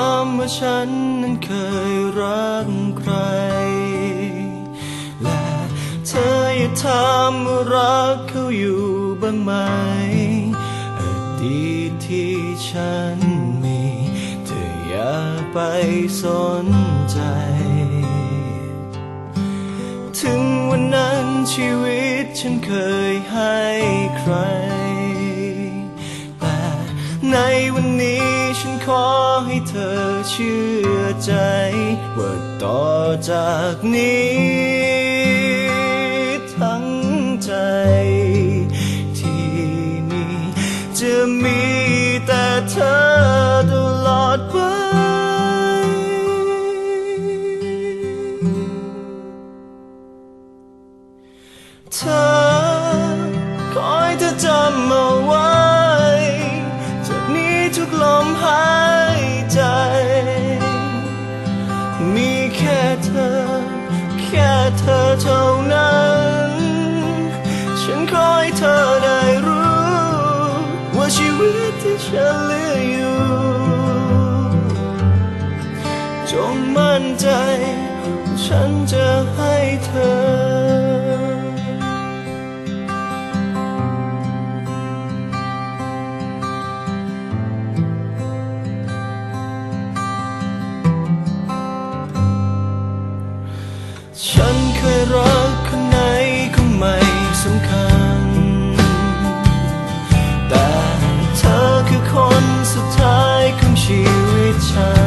ามว่าฉันนั้นเคยรักใคร และเธออย่าถามว่ารักเขาอยู่บ้างไหมอดีตที่ฉันมี เธออย่าไปสนใจ ถึงวันนั้นชีวิตฉันเคยให้ใคร แต่ในวันนี้ ขอให้เธอเชื่อใจ ว่าต่อจากนี้ ทั้งใจ ที่มีจะมีแต่เธอตลอดไปเธอ วิตที่ฉันเหลืออยู่ จงมั่นใจ ฉันจะให้เธอฉันเคยรัก each.